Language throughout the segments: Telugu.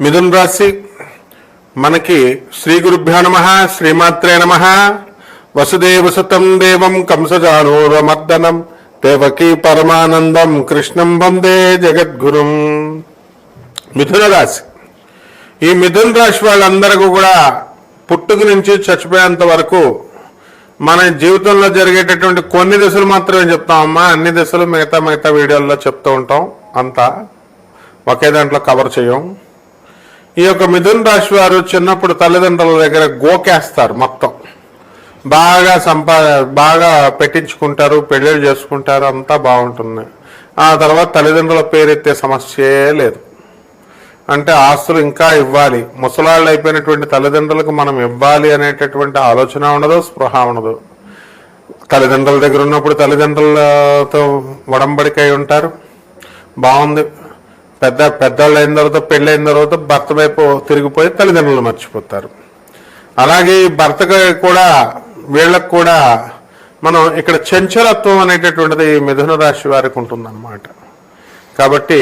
మిథున్ రాశి మనకి శ్రీ గురుభ్యో నమ శ్రీమాత్రే నమ. వసుదేవ సుతం దేవం కంసజానూరమర్దనం దేవకీ పరమానందం కృష్ణం వందే జగద్గురుం. మిథున రాశి. ఈ మిథున రాశి వాళ్ళందరికీ కూడా పుట్టుక నుంచి చచ్చిపోయేంత వరకు మన జీవితంలో జరిగేటటువంటి కొన్ని దశలు మాత్రమే చెప్తామమ్మా అన్ని దశలు మిగతా మిగతా వీడియోల్లో చెప్తూ ఉంటాం. అంతా ఒకే దాంట్లో కవర్ చేయం. ఈ యొక్క మిథున్ రాశి వారు చిన్నప్పుడు తల్లిదండ్రుల దగ్గర గోకేస్తారు మొత్తం. బాగా సంపా బాగా పెట్టించుకుంటారు పెళ్ళిళ్ళు చేసుకుంటారు అంతా బాగుంటుంది. ఆ తర్వాత తల్లిదండ్రుల పేరెత్తే సమస్యే లేదు. అంటే ఆస్తులు ఇంకా ఇవ్వాలి. ముసలాళ్ళు అయిపోయినటువంటి తల్లిదండ్రులకు మనం ఇవ్వాలి అనేటటువంటి ఆలోచన ఉండదు స్పృహ ఉండదు. తల్లిదండ్రుల దగ్గర ఉన్నప్పుడు తల్లిదండ్రులతో వడంబడికై ఉంటారు. బాగుంది. పెద్ద పెద్దవాళ్ళు అయిన తర్వాత పెళ్ళైన తర్వాత భర్త వైపు తిరిగిపోయి తల్లిదండ్రులు మర్చిపోతారు. అలాగే ఈ భర్తకు కూడా వీళ్ళకు కూడా మనం ఇక్కడ చంచలత్వం అనేటటువంటిది ఈ మిథున రాశి వారికి ఉంటుందన్నమాట. కాబట్టి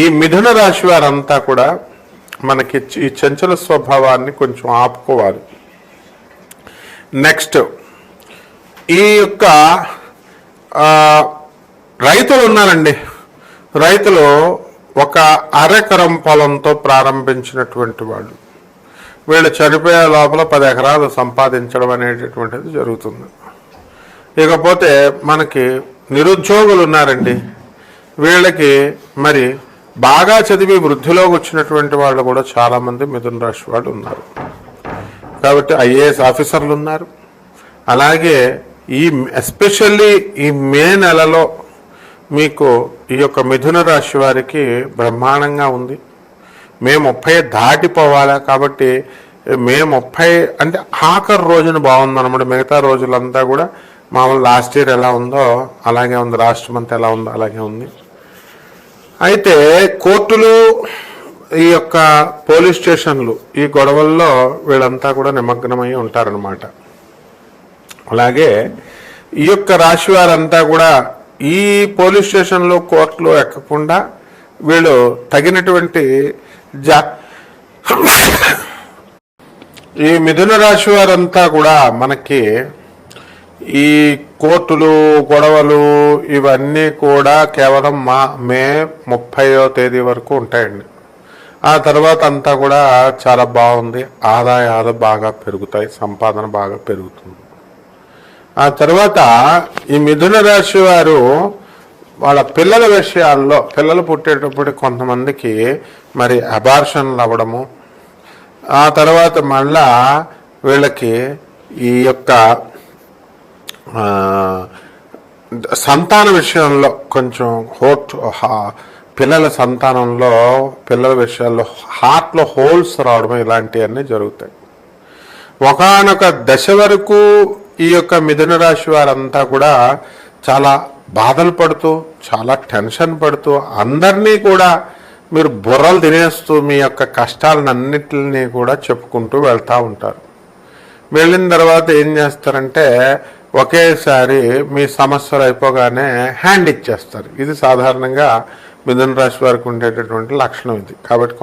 ఈ మిథున రాశి వారంతా కూడా మనకి ఈ చంచల స్వభావాన్ని కొంచెం ఆపుకోవాలి. నెక్స్ట్ ఈ యొక్క రైతులు ఉన్నారండి. రైతులు ఒక అరెకరం పొలంతో ప్రారంభించినటువంటి వాళ్ళు. వీళ్ళు చనిపోయే లోపల పది ఎకరాలు సంపాదించడం అనేటటువంటిది జరుగుతుంది. ఇకపోతే మనకి నిరుద్యోగులు ఉన్నారండి. వీళ్ళకి మరి బాగా చదివి వృద్ధిలోకి వచ్చినటువంటి వాళ్ళు కూడా చాలామంది మిథున రాశి వాళ్ళు ఉన్నారు. కాబట్టి ఐఏఎస్ ఆఫీసర్లు ఉన్నారు. అలాగే ఈ ఎస్పెషల్లీ ఈ మే నెలలో మీకు ఈ యొక్క మిథున రాశి వారికి బ్రహ్మాండంగా ఉంది. మే ముప్పై దాటిపోవాలా కాబట్టి మే ముప్పై అంటే ఆఖరి రోజున బాగుందన్నమాట. మిగతా రోజులంతా కూడా మామూలు లాస్ట్ ఇయర్ ఎలా ఉందో అలాగే ఉంది. రాష్ట్రం మంత్ ఎలా ఉందో అలాగే ఉంది. అయితే కోర్టులు ఈ యొక్క పోలీస్ స్టేషన్లు ఈ గొడవల్లో వీళ్ళంతా కూడా నిమగ్నమై ఉంటారనమాట అలాగే ఈ యొక్క రాశి వారంతా కూడా ఈ పోలీస్ స్టేషన్లో కోర్టులో ఎక్కకుండా వీళ్ళు తగినటువంటి జా ఈ మిథున రాశి వారంతా కూడా మనకి ఈ కోర్టులు గొడవలు ఇవన్నీ కూడా కేవలం మా మే ముప్పైవ తేదీ వరకు ఉంటాయండి. ఆ తర్వాత అంతా కూడా చాలా బాగుంది. ఆదాయాలు బాగా పెరుగుతాయి. సంపాదన బాగా పెరుగుతుంది. ఆ తర్వాత ఈ మిథున రాశి వారు వాళ్ళ పిల్లల విషయాల్లో పిల్లలు పుట్టేటప్పుడు కొంతమందికి మరి అబార్షన్లు అవ్వడము. ఆ తర్వాత మళ్ళా వీళ్ళకి ఈ యొక్క సంతాన విషయంలో కొంచెం హోట్ పిల్లల సంతానంలో పిల్లల విషయాల్లో హార్ట్లో హోల్స్ రావడం ఇలాంటివన్నీ జరుగుతాయి. ఒకనొక దశ వరకు ఈ యొక్క మిథున రాశి వారంతా కూడా చాలా బాధలు పడుతూ చాలా టెన్షన్ పడుతూ అందరినీ కూడా మీరు బుర్రలు తినేస్తూ మీ యొక్క కష్టాలన్నింటినీ కూడా చెప్పుకుంటూ వెళ్తూ ఉంటారు. వెళ్ళిన తర్వాత ఏం చేస్తారంటే ఒకేసారి మీ సమస్యలు అయిపోగానే హ్యాండ్ ఇచ్చేస్తారు ఇది సాధారణంగా మిథున రాశి వారికి ఉండేటటువంటి లక్షణం ఇది. కాబట్టి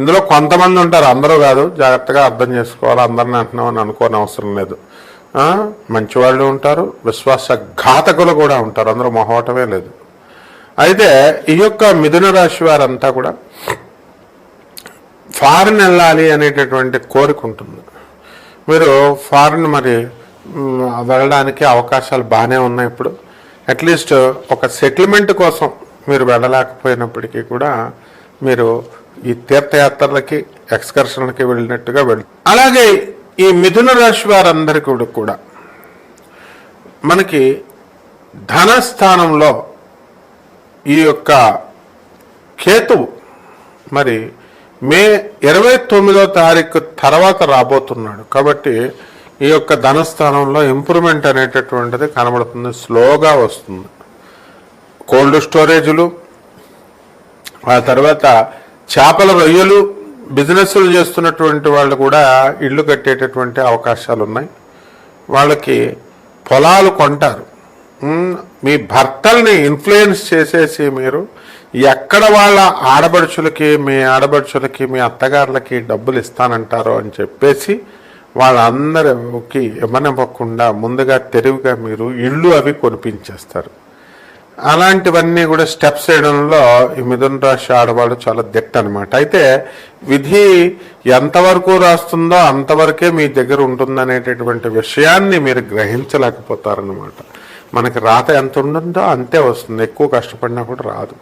ఇందులో కొంతమంది ఉంటారు. అందరూ కాదు జాగ్రత్తగా అర్థం చేసుకోవాలి. అందరిని అంటున్నామని అనుకోని అవసరం లేదు. మంచివాళ్ళు ఉంటారు విశ్వాస ఘాతకులు కూడా ఉంటారు. అందరూ మొహవటమే లేదు. అయితే ఈ యొక్క మిథున రాశి వారంతా కూడా ఫారిన్ వెళ్ళాలి అనేటటువంటి కోరిక ఉంటుంది. మీరు ఫారిన్ మరి వెళ్ళడానికి అవకాశాలు బాగానే ఉన్నాయి ఇప్పుడు. అట్లీస్ట్ ఒక సెటిల్మెంట్ కోసం మీరు వెళ్ళలేకపోయినప్పటికీ కూడా మీరు ఈ తీర్థయాత్రలకి ఎక్స్కర్షన్లకి వెళ్ళినట్టుగా వెళ్ అలాగే ఈ మిథున రాశి వారందరికీ కూడా మనకి ధనస్థానంలో ఈ యొక్క కేతువు మరి మే ఇరవై తొమ్మిదో తారీఖు తర్వాత రాబోతున్నాడు. కాబట్టి ఈ యొక్క ధనస్థానంలో ఇంప్రూవ్మెంట్ అనేటటువంటిది కనబడుతుంది. స్లోగా వస్తుంది. కోల్డ్ స్టోరేజులు ఆ తర్వాత చేపల రొయ్యలు బిజినెస్లు చేస్తున్నటువంటి వాళ్ళు కూడా ఇల్లు కట్టేటటువంటి అవకాశాలు ఉన్నాయి వాళ్ళకి పొలాలు కొంటారు. మీ భర్తల్ని ఇన్ఫ్లుయెన్స్ చేసేసి మీరు ఎక్కడ వాళ్ళ ఆడబడుచులకి మీ ఆడబడుచులకి మీ అత్తగారులకి డబ్బులు ఇస్తానంటారో అని చెప్పేసి వాళ్ళందరికి ఇవ్వనివ్వకుండా ముందుగా తెలివిగా మీరు ఇళ్ళు అవి కొనిపించేస్తారు. అలాంటివన్నీ కూడా స్టెప్స్ వేయడంలో ఈ మిథున రాశి ఆడవాళ్ళు చాలా దిట్ట అనమాట అయితే విధి ఎంతవరకు రాస్తుందో అంతవరకే మీ దగ్గర ఉంటుందనేటటువంటి విషయాన్ని మీరు గ్రహించలేకపోతారనమాట మనకి రాత ఎంత ఉంటుందో అంతే వస్తుంది. ఎక్కువ కష్టపడినా కూడా రాదు.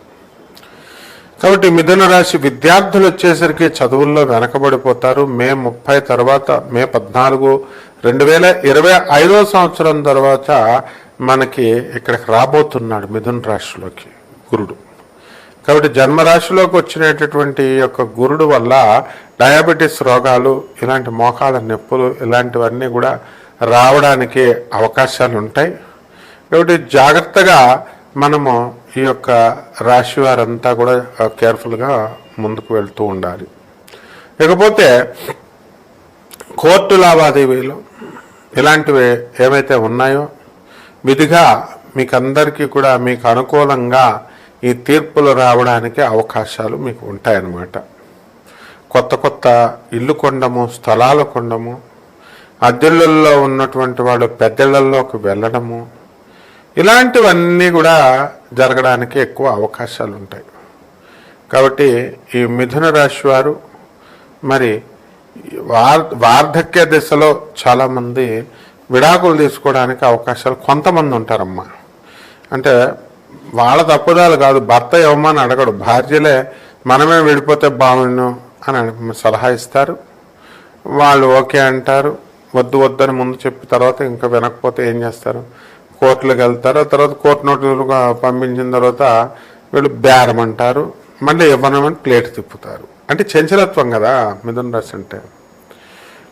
కాబట్టి మిథున రాశి విద్యార్థులు వచ్చేసరికి చదువుల్లో వెనకబడిపోతారు. మే ముప్పై తర్వాత మే పద్నాలుగు రెండు వేల ఇరవై ఐదో సంవత్సరం తర్వాత మనకి ఇక్కడికి రాబోతున్నాడు మిథున రాశిలోకి గురుడు. కాబట్టి జన్మరాశిలోకి వచ్చినటువంటి ఈ యొక్క గురుడు వల్ల డయాబెటీస్ రోగాలు ఇలాంటి మోకాల నొప్పులు ఇలాంటివన్నీ కూడా రావడానికి అవకాశాలు ఉంటాయి. కాబట్టి జాగ్రత్తగా మనము ఈ యొక్క రాశి వారంతా కూడా కేర్ఫుల్గా ముందుకు వెళ్తూ ఉండాలి. ఇకపోతే కోర్టు లావాదేవీలు ఇలాంటివి ఏవైతే ఉన్నాయో విధిగా మీకందరికీ కూడా మీకు అనుకూలంగా ఈ తీర్పులు రావడానికి అవకాశాలు మీకు ఉంటాయన్నమాట. కొత్త కొత్త ఇల్లు కొండము స్థలాలు కొండము అద్దెళ్ళల్లో ఉన్నటువంటి వాళ్ళు పెద్దళ్ళల్లోకి వెళ్ళడము ఇలాంటివన్నీ కూడా జరగడానికి ఎక్కువ అవకాశాలు ఉంటాయి. కాబట్టి ఈ మిథున రాశి వారు మరి వార్ వార్ధక్య దశలో చాలామంది విడాకులు తీసుకోవడానికి అవకాశాలు కొంతమంది ఉంటారమ్మా. అంటే వాళ్ళ తప్పుదాలు కాదు భర్త ఇవ్వమని అడగడు. భార్యలే మనమే విడిపోతే బాగుండు అని సలహా ఇస్తారు. వాళ్ళు ఓకే అంటారు. వద్దు వద్దని ముందు చెప్పిన తర్వాత ఇంకా వినకపోతే ఏం చేస్తారు? కోర్టులకు వెళ్తారు. తర్వాత కోర్టు నోటీసులు పంపించిన తర్వాత వీళ్ళు బేరం అంటారు మళ్ళీ ఇవ్వనమని ప్లేట్ తిప్పుతారు. అంటే చంచలత్వం కదా మిథున రాశి అంటే.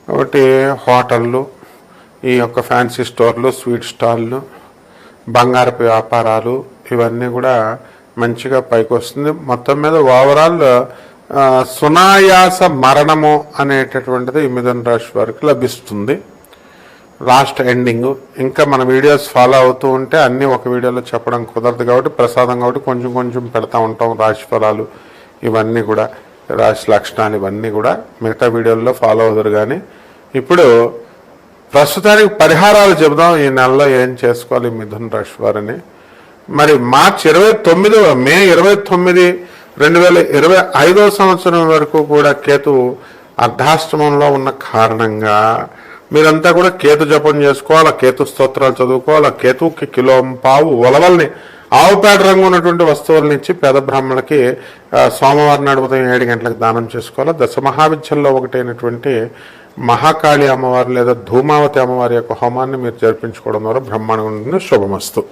కాబట్టి హోటళ్ళు ఈ యొక్క ఫ్యాన్సీ స్టోర్లు స్వీట్ స్టాళ్ళు బంగారపు వ్యాపారాలు ఇవన్నీ కూడా మంచిగా పైకి వస్తుంది. మొత్తం మీద ఓవరాల్ సునాయాస మరణము అనేటటువంటిది ఈ మిథున రాశి వారికి లభిస్తుంది. లాస్ట్ ఎండింగ్ ఇంకా మన వీడియోస్ ఫాలో అవుతూ ఉంటే అన్నీ ఒక వీడియోలో చెప్పడం కుదరదు కాబట్టి ప్రసాదం కాబట్టి కొంచెం కొంచెం పెడతా ఉంటాం రాశి ఫలాలు. ఇవన్నీ కూడా రాశి లక్షణాలు ఇవన్నీ కూడా మిగతా వీడియోల్లో ఫాలో అవుతారు కానీ ఇప్పుడు ప్రస్తుతానికి పరిహారాలు చెబుదాం ఈ నెలలో ఏం చేసుకోవాలి మిథున్ రాశి వారిని. మరి మార్చి ఇరవై తొమ్మిది మే ఇరవై తొమ్మిది రెండు వేల ఇరవై ఐదో సంవత్సరం వరకు కూడా కేతు అర్ధాష్టమంలో ఉన్న కారణంగా మీరంతా కూడా కేతు జపం చేసుకోవాలి కేతు స్తోత్రాలు చదువుకోవాలి కేతుకి కిలో పావు ఉలవల్ని ఆవు పేడ రంగు ఉన్నటువంటి వస్తువులను ఇచ్చి పేద బ్రాహ్మణులకి సోమవారం నాడు ఉదయం ఏడు గంటలకు దానం చేసుకోవాలి. దశ మహావిద్యల్లో ఒకటైనటువంటి మహాకాళి అమ్మవారు లేదా ధూమావతి అమ్మవారి యొక్క హోమాన్ని మీరు జరిపించుకోవడం ద్వారా బ్రహ్మాండంగా ఉంటుంది. శుభమస్తు.